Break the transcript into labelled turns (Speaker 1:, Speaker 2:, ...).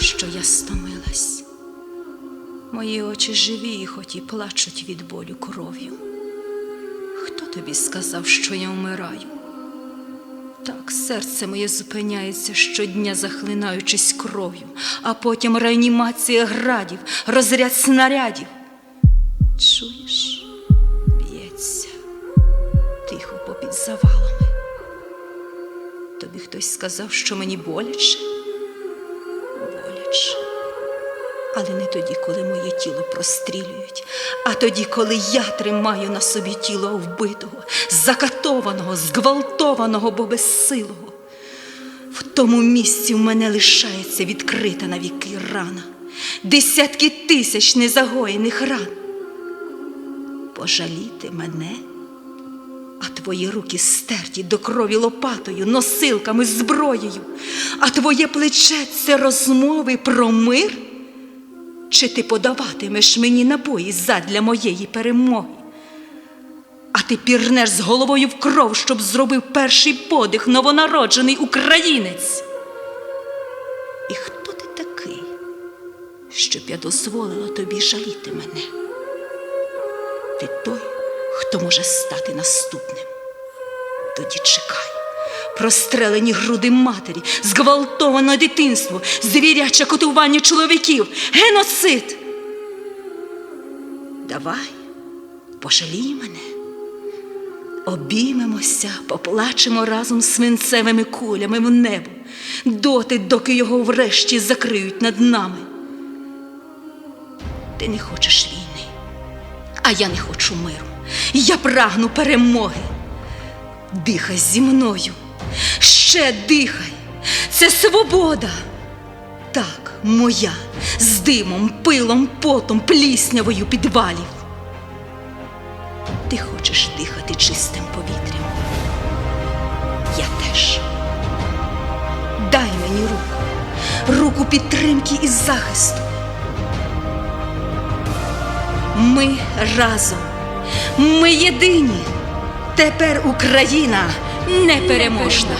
Speaker 1: що я стомилась. Мої очі живі, і хоч і плачуть від болю кров'ю. Хто тобі сказав, що я вмираю? Так, серце моє зупиняється щодня, захлинаючись кров'ю, а потім реанімація градів, розряд снарядів. Чуєш, б'ється тихо попід завалами. Тобі хтось сказав, що мені боляче. Боляче. Але не тоді, коли моє тіло прострілюють, а тоді, коли я тримаю на собі тіло вбитого, закатованого, зґвалтованого, бо безсилого. В тому місці в мене лишається відкрита навіки рана, десятки тисяч незагоєних ран. Пожаліти мене, твої руки стерті до крові лопатою, носилками, зброєю, а твоє плече це розмови про мир? Чи ти подаватимеш мені набої задля моєї перемоги? А ти пірнеш з головою в кров, щоб зробив перший подих новонароджений українець. І хто ти такий, щоб я дозволила тобі жаліти мене? Ти той, хто може стати наступним. Тоді чекай. Прострелені груди матері, зґвалтоване дитинство, звіряче котування чоловіків, геноцид. Давай, пожалій мене. Обіймемося, поплачемо разом свинцевими кулями в небо, доти, доки його врешті закриють над нами. Ти не хочеш війни, а я не хочу миру. Я прагну перемоги. Дихай зі мною, ще дихай. Це свобода. Так, моя, з димом, пилом, потом, пліснявою підвалів. Ти хочеш дихати чистим повітрям. Я теж. Дай мені руку, руку підтримки і захисту. Ми разом, ми єдині. Тепер Україна непереможна.